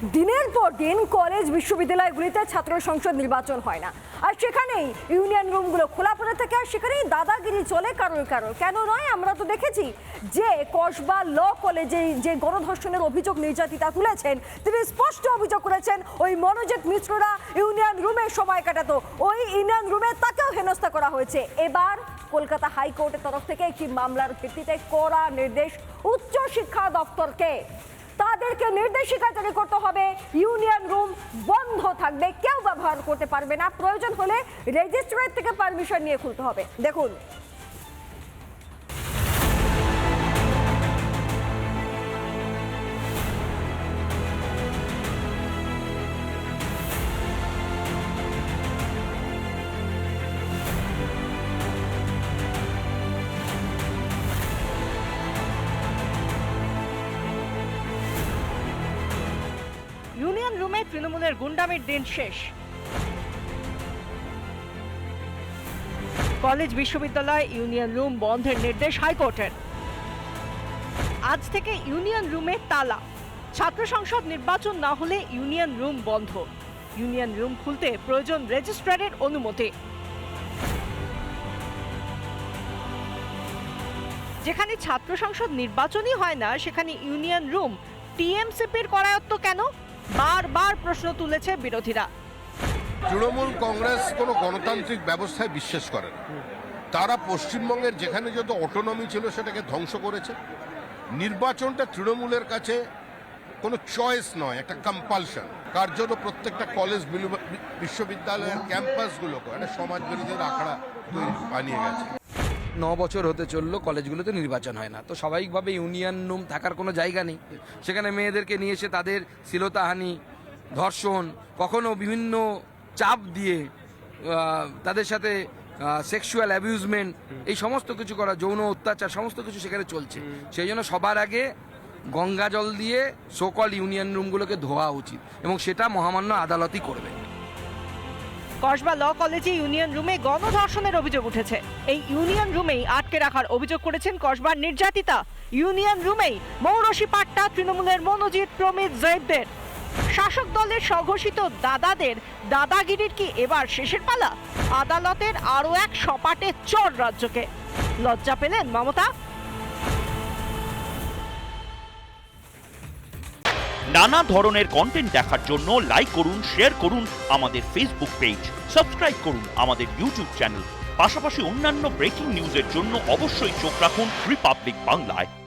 দিনের পর দিন কলেজ, বিশ্ববিদ্যালয়গুলিতে ছাত্র সংসদ নির্বাচন হয় না। আর সেখানেই ইউনিয়ন রুমগুলো খোলা পড়ে থাকে, আর সেখানেই দাদাগিরি চলে কারোর কারোর। কেন নয়? আমরা তো দেখেছি যে কসবা ল কলেজে যে গণধর্ষণের অভিযোগ নির্যাতিতা তুলেছেন, তিনি স্পষ্ট অভিযোগ করেছেন, ওই মনোজিৎ মিশ্ররা ইউনিয়ন রুমে সময় কাটাতো। ওই ইউনিয়ন রুমে তাকেও হেনস্থা করা হয়েছে। এবার কলকাতা হাইকোর্টের তরফ থেকে একটি মামলার ভিত্তিতে কড়া নির্দেশ উচ্চ শিক্ষা দপ্তরকে। তাদেরকে নির্দেশিকা জারি করতে হবে। ইউনিয়ন রুম বন্ধ থাকবে। কেউ ব্যবহার করতে পারবে না। প্রয়োজন হলে রেজিস্ট্রার থেকে পারমিশন নিয়ে খুলতে হবে। দেখুন। রুমে তৃণমূলের গুন্ডামির দিন শেষ। কলেজ বিশ্ববিদ্যালয়, ইউনিয়ন রুম বন্ধের নির্দেশ হাইকোর্টের। আজ থেকে ইউনিয়ন রুমে তালা। ছাত্র সংসদ নির্বাচন না হলে ইউনিয়ন রুম বন্ধ। ইউনিয়ন রুম খুলতে প্রয়োজন রেজিস্ট্রারের অনুমতি। যেখানে ছাত্র সংসদ নির্বাচনই হয় না, সেখানে ইউনিয়ন রুম টিএমসিপির করায়ত্ত কেন? বারবার প্রশ্ন তুলেছে বিরোধীরা। তৃণমূল কংগ্রেস কোনো গণতান্ত্রিক ব্যবস্থায় বিশ্বাস করে না। তারা পশ্চিমবঙ্গের যেখানে যত অটোনমি ছিল সেটাকে ধ্বংস করেছে। নির্বাচনটা তৃণমূলের কাছে কোনো চয়েস নয় একটা কম্পালশন কার্যত প্রত্যেকটা কলেজ বিশ্ববিদ্যালয়ের ক্যাম্পাসগুলোকে একটা সমাজ বিরোধীর আখড়া তৈরি বানিয়ে গেছে। ন বছর হতে চলল কলেজগুলোতে নির্বাচন হয় না। তো স্বাভাবিকভাবে ইউনিয়ন রুম থাকার কোনো জায়গা নেই। সেখানে মেয়েদেরকে নিয়ে এসে তাদের শ্লীলতাহানি ধর্ষণ কখনো বিভিন্ন চাপ দিয়ে তাদের সাথে সেক্সুয়াল অ্যাবিউজমেন্ট এই সমস্ত কিছু করা যৌন অত্যাচার সমস্ত কিছু সেখানে চলছে। সেই জন্য সবার আগে গঙ্গা জল দিয়ে সকল ইউনিয়ন রুমগুলোকে ধোয়া উচিত এবং সেটা মহামান্য আদালতই করবে। কসবা ল কলেজে ইউনিয়ন রুমে গণধর্ষণের অভিযোগ উঠেছে। এই ইউনিয়ন রুমেই আটকে রাখার অভিযোগ করেছেন কসবার নির্যাতিতা। ইউনিয়ন রুমেই মৌরসী পাট্টা তৃণমূলের মনোজিৎ প্রমিত জৈবদের শাসক দলের স্বঘোষিত দাদাদের দাদাগিরির কি এবার শেষের পালা? আদালতের আরও এক সপাটে চর রাজ্যকে। লজ্জা পেলেন মমতা? নানা ধরনের কন্টেন্ট দেখার জন্য লাইক করুন শেয়ার করুন আমাদের ফেসবুক পেজ সাবস্ক্রাইব করুন আমাদের ইউটিউব চ্যানেল পাশাপাশি অন্যান্য ব্রেকিং নিউজের জন্য অবশ্যই চোখ রাখুন রিপাবলিক বাংলায়